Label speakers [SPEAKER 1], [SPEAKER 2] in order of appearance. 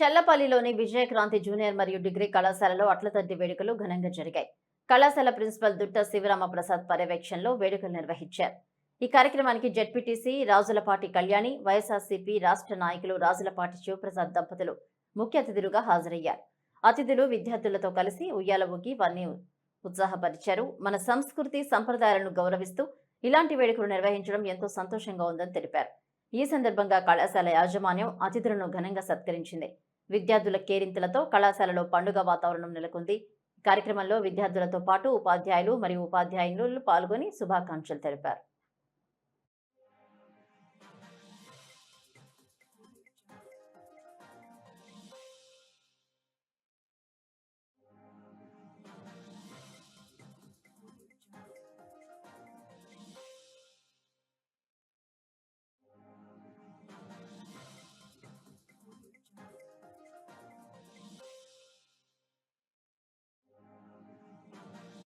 [SPEAKER 1] చల్లపల్లిలోని Vijayakranti junior మరియు degree కళాశాలలో అట్లతద్ది వేడుకలు ఘనంగా జరిగాయి. కళాశాల ప్రిన్సిపల్ దుట్ట శివరామ ప్రసాద్ పర్యవేక్షణలో వేడుకలు నిర్వహించారు. ఈ కార్యక్రమానికి జడ్పీటీసీ రాజులపాటి కళ్యాణి వైఎస్ఆర్సీపీ రాష్ట్ర నాయకులు రాజులపాటి శివప్రసాద్ దంపతులు ముఖ్య అతిథులుగా హాజరయ్యారు. అతిథులు విద్యార్థులతో కలిసి ఉయ్యాల ఊగి వారిని ఉత్సాహపరిచారు. మన సంస్కృతి సంప్రదాయాలను గౌరవిస్తూ ఇలాంటి వేడుకలు నిర్వహించడం ఎంతో సంతోషంగా ఉందని తెలిపారు. ఈ సందర్భంగా కళాశాల యాజమాన్యం అతిథులను ఘనంగా సత్కరించింది. విద్యార్థుల కేరింతలతో కళాశాలలో పండుగ వాతావరణం నెలకొంది. కార్యక్రమంలో విద్యార్థులతో పాటు ఉపాధ్యాయులు మరియు ఉపాధ్యాయులు పాల్గొని శుభాకాంక్షలు తెలిపారు.